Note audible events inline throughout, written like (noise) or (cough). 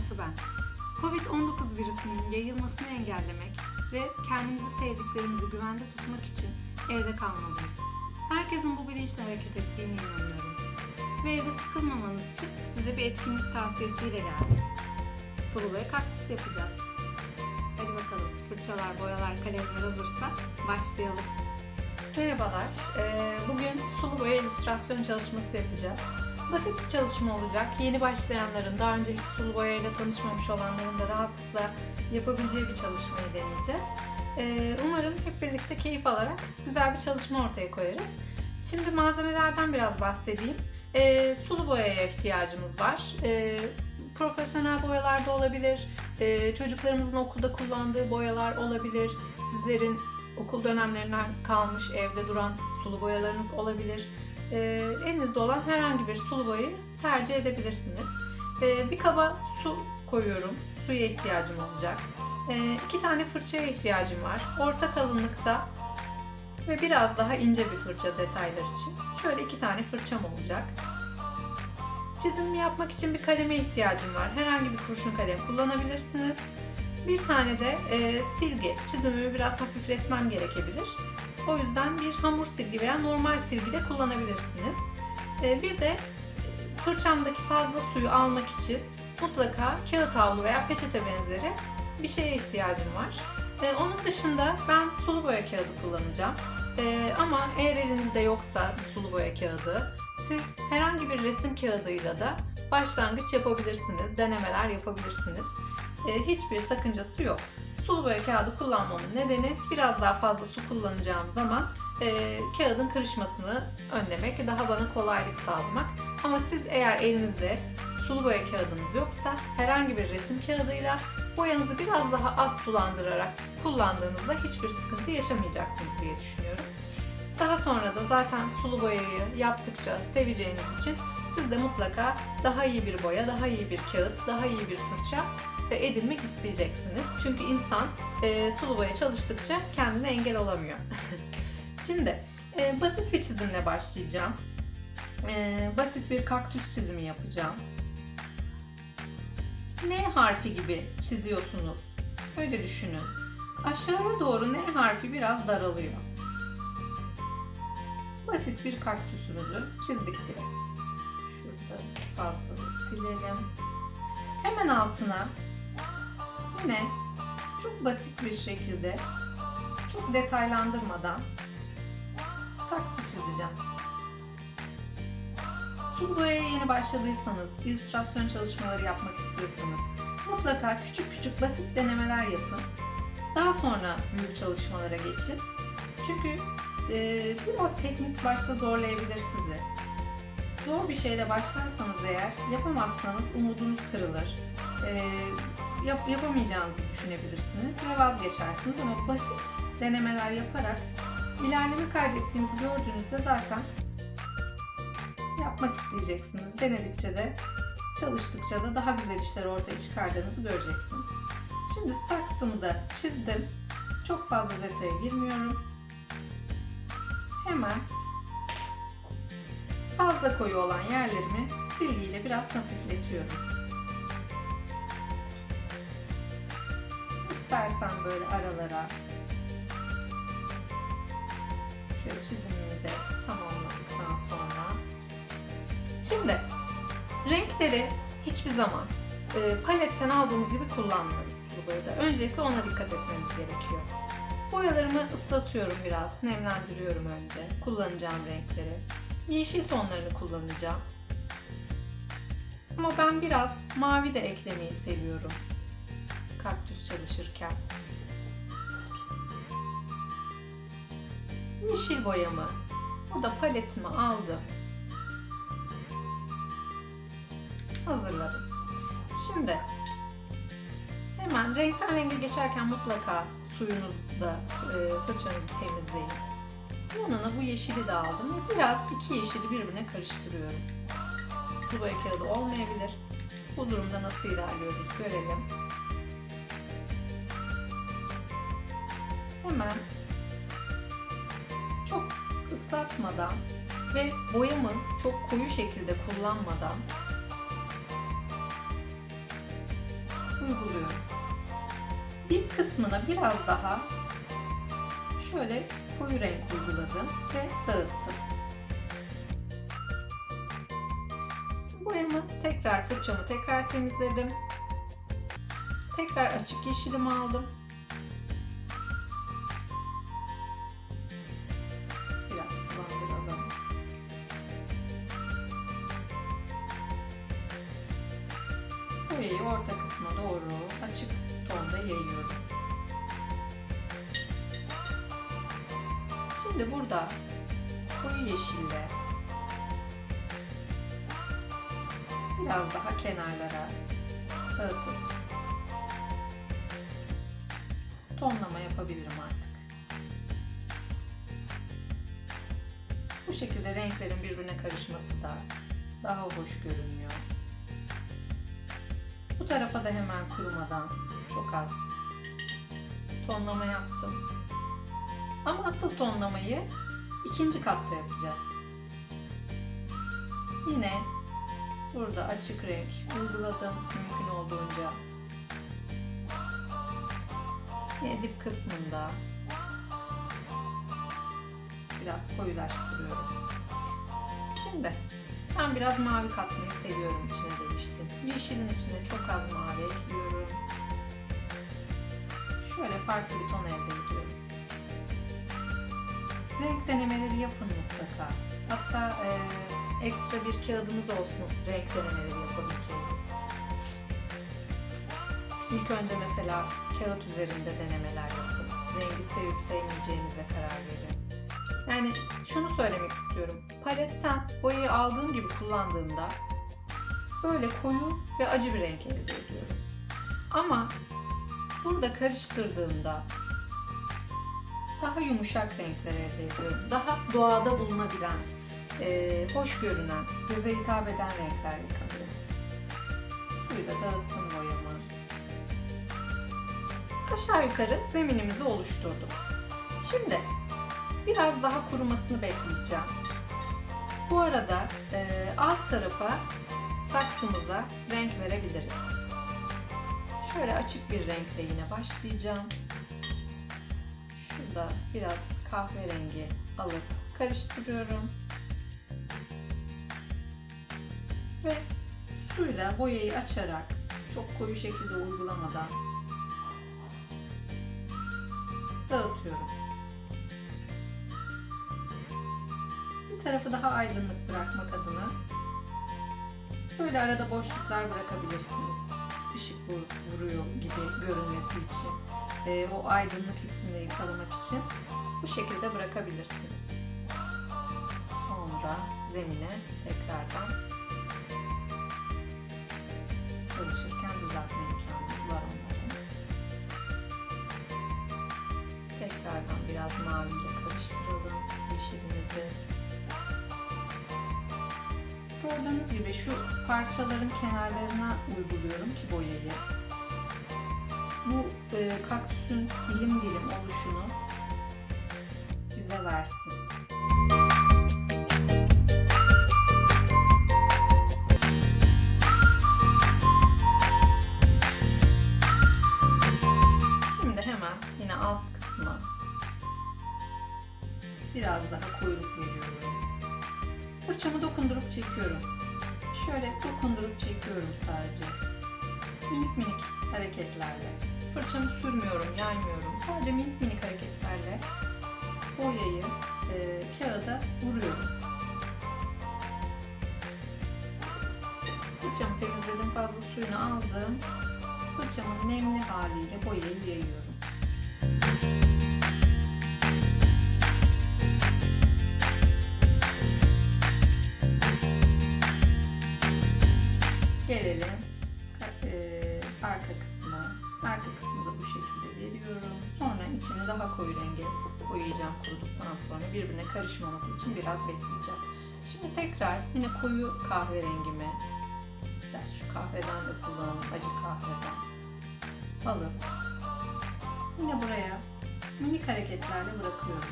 Aslı ben. Covid-19 virüsünün yayılmasını engellemek ve kendimizi sevdiklerimizi güvende tutmak için evde kalmalıyız. Herkesin bu bilinçle hareket ettiğine inanıyorum. Ve evde sıkılmamanız için size bir etkinlik tavsiyesiyle geldim. Sulu boya kaktüs yapacağız. Hadi bakalım fırçalar, boyalar, kalemler hazırsa başlayalım. Merhabalar. Ee, Bugün sulu boya illüstrasyon çalışması yapacağız. Basit bir çalışma olacak. Yeni başlayanların, daha önce hiç sulu boyayla tanışmamış olanların da rahatlıkla yapabileceği bir çalışmayı deneyeceğiz. Ee, Umarım hep birlikte keyif alarak güzel bir çalışma ortaya koyarız. Şimdi malzemelerden biraz bahsedeyim. Ee, Sulu boyaya ihtiyacımız var. Ee, Profesyonel boyalar da olabilir. Çocuklarımızın okulda kullandığı boyalar olabilir. Sizlerin okul dönemlerinden kalmış evde duran sulu boyalarınız olabilir. Ee, elinizde olan herhangi bir sulu boyayı tercih edebilirsiniz. Ee, bir kaba su koyuyorum. Suya ihtiyacım olacak. Ee, iki tane fırçaya ihtiyacım var. Orta kalınlıkta ve biraz daha ince bir fırça detaylar için. Şöyle iki tane fırçam olacak. Çizim yapmak için bir kaleme ihtiyacım var. Herhangi bir kurşun kalem kullanabilirsiniz. Bir tane de e, silgi. Çizimimi biraz hafifletmem gerekebilir. O yüzden bir hamur silgi veya normal silgi de kullanabilirsiniz. E, bir de fırçamdaki fazla suyu almak için mutlaka kağıt havlu veya peçete benzeri bir şeye ihtiyacım var. E, onun dışında ben sulu boya kağıdı kullanacağım. E, ama eğer elinizde yoksa bir sulu boya kağıdı, siz herhangi bir resim kağıdıyla da başlangıç yapabilirsiniz, denemeler yapabilirsiniz. E, hiçbir sakıncası yok. Sulu boya kağıdı kullanmamın nedeni biraz daha fazla su kullanacağım zaman e, kağıdın kırışmasını önlemek, daha bana kolaylık sağlamak. Ama siz eğer elinizde sulu boya kağıdınız yoksa herhangi bir resim kağıdıyla boyanızı biraz daha az sulandırarak kullandığınızda hiçbir sıkıntı yaşamayacaksınız diye düşünüyorum. Daha sonra da zaten sulu boyayı yaptıkça seveceğiniz için siz de mutlaka daha iyi bir boya, daha iyi bir kağıt, daha iyi bir fırça edinmek isteyeceksiniz. Çünkü insan e, sulu çalıştıkça kendine engel olamıyor. (laughs) Şimdi e, basit bir çizimle başlayacağım. E, basit bir kaktüs çizimi yapacağım. N harfi gibi çiziyorsunuz. Öyle düşünün. Aşağıya doğru N harfi biraz daralıyor. Basit bir kaktüsümüzü çizdik bile. Şurada fazlalık silelim. Hemen altına yine çok basit bir şekilde çok detaylandırmadan saksı çizeceğim. Sulu boyaya yeni başladıysanız, illüstrasyon çalışmaları yapmak istiyorsanız mutlaka küçük küçük basit denemeler yapın. Daha sonra büyük çalışmalara geçin. Çünkü e, biraz teknik başta zorlayabilir sizi. Zor bir şeyle başlarsanız eğer yapamazsanız umudunuz kırılır. E, yap, yapamayacağınızı düşünebilirsiniz ve vazgeçersiniz ama basit denemeler yaparak ilerleme kaydettiğinizi gördüğünüzde zaten yapmak isteyeceksiniz. Denedikçe de çalıştıkça da daha güzel işler ortaya çıkardığınızı göreceksiniz. Şimdi saksımı da çizdim. Çok fazla detaya girmiyorum. Hemen fazla koyu olan yerlerimi silgiyle biraz hafifletiyorum. İstersen böyle aralara şöyle çizimimi de tamamladıktan sonra Şimdi renkleri hiçbir zaman e, paletten aldığımız gibi kullanmıyoruz sulu boyada. Öncelikle ona dikkat etmemiz gerekiyor. Boyalarımı ıslatıyorum biraz, nemlendiriyorum önce kullanacağım renkleri. Yeşil tonlarını kullanacağım. Ama ben biraz mavi de eklemeyi seviyorum kaktüs çalışırken. Yeşil boyamı burada paletime aldım. hazırladım. Şimdi hemen renkten renge geçerken mutlaka suyunuzda e, fırçanızı temizleyin. Yanına bu yeşili de aldım biraz iki yeşili birbirine karıştırıyorum. Boya kağıdı olmayabilir. Bu durumda nasıl ilerliyoruz görelim. Hemen çok ıslatmadan ve boyamı çok koyu şekilde kullanmadan uyguluyorum. Dip kısmına biraz daha şöyle koyu renk uyguladım ve dağıttım. Boyamı tekrar fırçamı tekrar temizledim. Tekrar açık yeşilimi aldım. Boyayı orta kısma doğru açık tonda yayıyorum. Şimdi burada koyu yeşille biraz daha kenarlara dağıtıp tonlama yapabilirim artık. Bu şekilde renklerin birbirine karışması da daha hoş görünüyor. Bu tarafa da hemen kurumadan çok az tonlama yaptım. Ama asıl tonlamayı ikinci katta yapacağız. Yine burada açık renk uyguladım mümkün olduğunca. Yine dip kısmında biraz koyulaştırıyorum. Şimdi ben biraz mavi katmayı seviyorum içine demiştim. Yeşilin içine çok az mavi ekliyorum. Şöyle farklı bir ton elde ediyorum. Renk denemeleri yapın mutlaka. Hatta e, ekstra bir kağıdınız olsun renk denemeleri yapabileceğiniz. İlk önce mesela kağıt üzerinde denemeler yapın. Rengi sevip sevmeyeceğinize karar verin. Yani şunu söylemek istiyorum. Paletten boyayı aldığım gibi kullandığımda böyle koyu ve acı bir renk elde ediyorum. Ama burada karıştırdığımda daha yumuşak renkler elde ediyorum. Daha doğada bulunabilen, e, hoş görünen, göze hitap eden renkler yakalıyorum. Suyu da dağıttım boyamı. Aşağı yukarı zeminimizi oluşturduk. Şimdi biraz daha kurumasını bekleyeceğim. Bu arada e, alt tarafa saksımıza renk verebiliriz. Şöyle açık bir renkle yine başlayacağım. Şurada biraz kahverengi alıp karıştırıyorum. Ve suyla boyayı açarak çok koyu şekilde uygulamadan dağıtıyorum. Tarafı daha aydınlık bırakmak adına böyle arada boşluklar bırakabilirsiniz. Işık vur- vuruyor gibi görünmesi için, e, o aydınlık hissini yakalamak için bu şekilde bırakabilirsiniz. Sonra zemine tekrardan çalışırken düzeltme imkanımız var onların. Tekrardan biraz maviyle karıştıralım yeşilimizi. Gördüğünüz gibi şu parçaların kenarlarına uyguluyorum ki boyayı. Bu e, kaktüsün dilim dilim oluşunu bize versin. Şimdi hemen yine alt kısma biraz daha koyuluk veriyorum. Fırçamı dokundurup çekiyorum. Şöyle dokundurup çekiyorum sadece. Minik minik hareketlerle. Fırçamı sürmüyorum, yaymıyorum. Sadece minik minik hareketlerle boyayı e, kağıda vuruyorum. Fırçamı temizledim, fazla suyunu aldım. Fırçamın nemli haliyle boyayı yayıyorum. Sonra birbirine karışmaması için biraz bekleyeceğim. Şimdi tekrar yine koyu kahverengimi biraz şu kahveden de kullanalım acı kahveden alıp yine buraya minik hareketlerle bırakıyorum.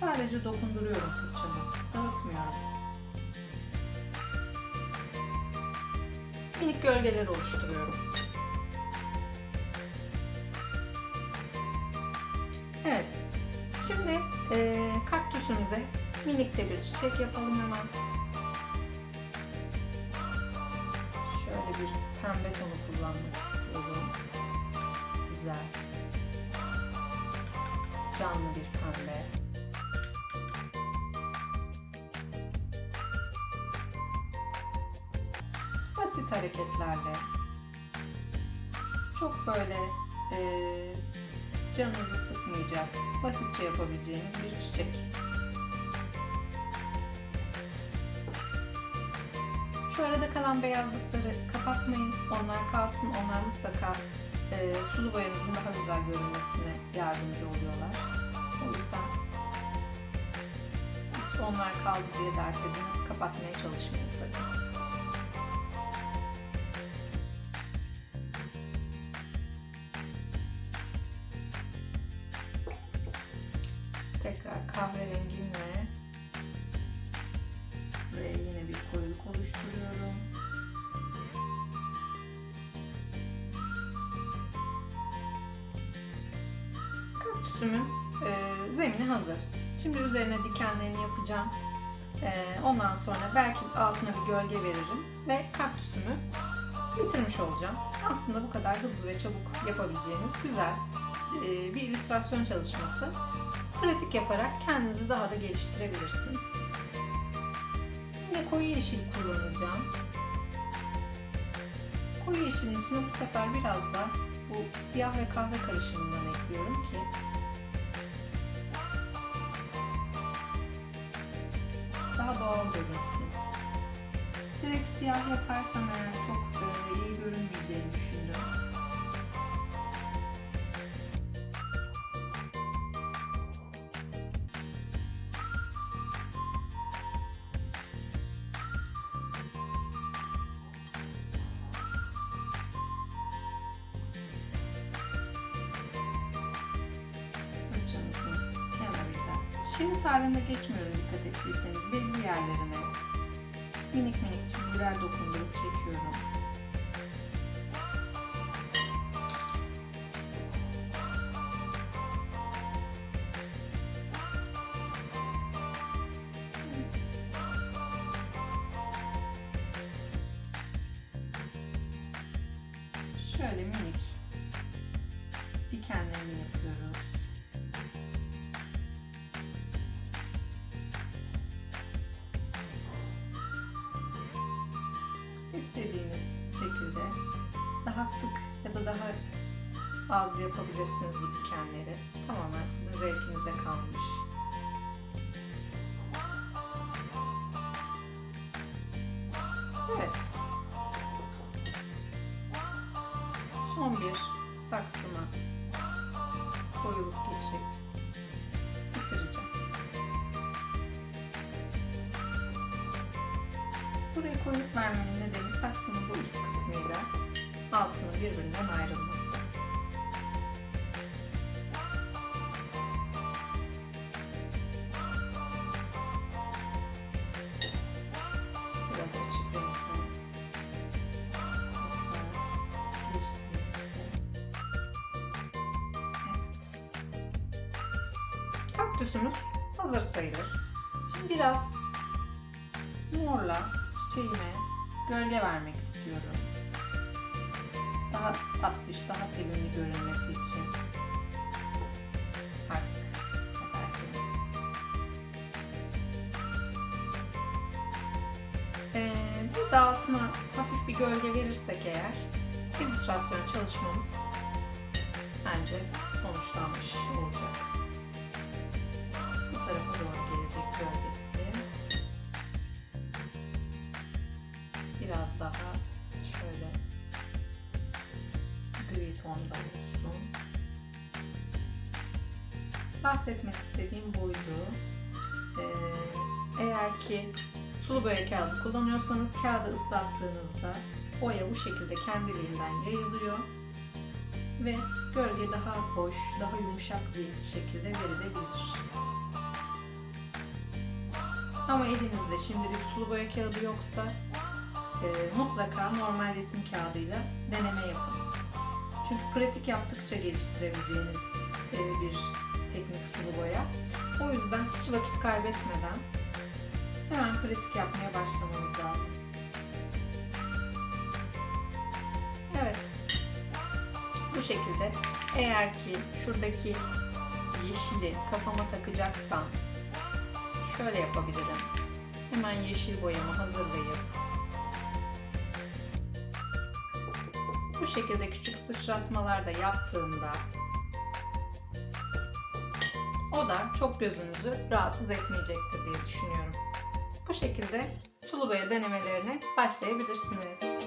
Sadece dokunduruyorum fırçamı. Dağıtmıyorum. Minik gölgeler oluşturuyorum. Şimdi e, kaktüsümüze minik de bir çiçek yapalım hemen. Şöyle bir pembe tonu kullanmak istiyorum. Güzel. Canlı bir pembe. Basit hareketlerle çok böyle e, canınızı sıkmayacak, basitçe yapabileceğiniz bir çiçek. Şu arada kalan beyazlıkları kapatmayın. Onlar kalsın. Onlar mutlaka e, sulu boyanızın daha güzel görünmesine yardımcı oluyorlar. O yüzden hiç onlar kaldı diye dert edin. Kapatmaya çalışmayın sakın. Kaktüsümün e, zemini hazır. Şimdi üzerine dikenlerini yapacağım. E, ondan sonra belki altına bir gölge veririm ve kaktüsümü bitirmiş olacağım. Aslında bu kadar hızlı ve çabuk yapabileceğiniz güzel e, bir illüstrasyon çalışması. Pratik yaparak kendinizi daha da geliştirebilirsiniz. Yine koyu yeşil kullanacağım. Koyu yeşilin içine bu sefer biraz da bu siyah ve kahve karışımından ekliyorum doğal görünsün. Direkt siyah yaparsam eğer çok iyi görünmeyeceğini düşündüm. Şerit halinde geçmiyorum dikkat ettiyseniz. Belli yerlerine minik minik çizgiler dokundurup çekiyorum. Daha sık ya da daha az yapabilirsiniz bu dikenleri. Tamamen sizin zevkinize kalmış. Evet. Son bir saksıma koyulup geçip bitireceğim. Buraya koyulup vermemin nedeni saksının bu üst kısmıyla altının birbirinden ayrılması. Biraz. Evet. Kaktüsümüz hazır sayılır. Şimdi biraz morla çiçeğime gölge vermek istiyorum. Daha tatlış, daha sevimli görünmesi için. Artık derseniz. Ee, bir de altına hafif bir gölge verirsek eğer illüstrasyon çalışmamız bence sonuçlanmış Bahsetmek istediğim buydu. Ee, eğer ki sulu boya kağıdı kullanıyorsanız kağıdı ıslattığınızda boya bu şekilde kendiliğinden yayılıyor ve gölge daha hoş, daha yumuşak bir şekilde verilebilir. Ama elinizde şimdilik sulu boya kağıdı yoksa e, mutlaka normal resim kağıdıyla deneme yapın. Çünkü pratik yaptıkça geliştirebileceğiniz e, bir sulu boya. O yüzden hiç vakit kaybetmeden hemen pratik yapmaya başlamamız lazım. Evet. Bu şekilde eğer ki şuradaki yeşili kafama takacaksam şöyle yapabilirim. Hemen yeşil boyamı hazırlayıp bu şekilde küçük sıçratmalar da yaptığımda o da çok gözünüzü rahatsız etmeyecektir diye düşünüyorum. Bu şekilde sulu boya denemelerine başlayabilirsiniz.